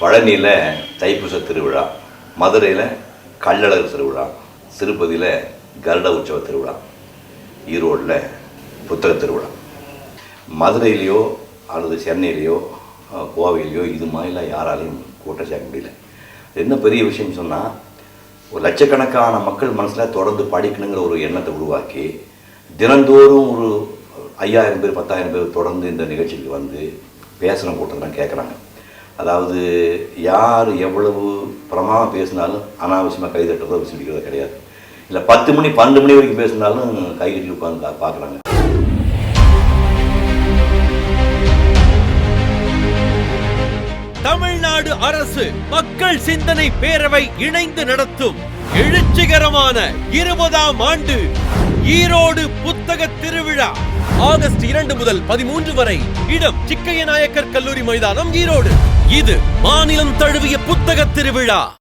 பழனியில் தைப்பூச திருவிழா மதுரையில் கள்ளழகர் திருவிழா திருப்பதியில் கருட உற்சவ திருவிழா ஈரோடில் புத்தக திருவிழா. மதுரையிலையோ அல்லது சென்னையிலையோ கோவையிலையோ இது மாதிரிலாம் யாராலையும் கூட்டம் சேர்க்க முடியல. என்ன பெரிய விஷயம் சொன்னால் ஒரு லட்சக்கணக்கான மக்கள் மனசில் தொடர்ந்து படிக்கணுங்கிற ஒரு எண்ணத்தை உருவாக்கி தினந்தோறும் ஒரு ஐயாயிரம் பேர் பத்தாயிரம் பேர் தொடர்ந்து இந்த நிகழ்ச்சிக்கு வந்து பேசுகிற கூட்டம் தான் கேட்குறாங்க அதாவது யார் எவ்வளவு பிரமாதம் பேசினாலும் அனாவசியமாக கை தட்டுறதோ விசிலிக்கிறதோ கிடையாது. இல்லை பத்து மணி பன்னெண்டு மணி வரைக்கும் பேசினாலும் கை கட்டி உட்காந்து பார்க்குறாங்க. தமிழ்நாடு அரசு மக்கள் சிந்தனை பேரவை இணைந்து நடத்தும் எழுச்சிகரமான இருபதாம் ஆண்டு ஈரோடு புத்தக திருவிழா. ஆகஸ்ட் இரண்டு முதல் பதிமூன்று வரை இடம் சிக்கைய நாயக்கர் கல்லூரி மைதானம் ஈரோடு. இது மாநிலம் தழுவிய புத்தக திருவிழா.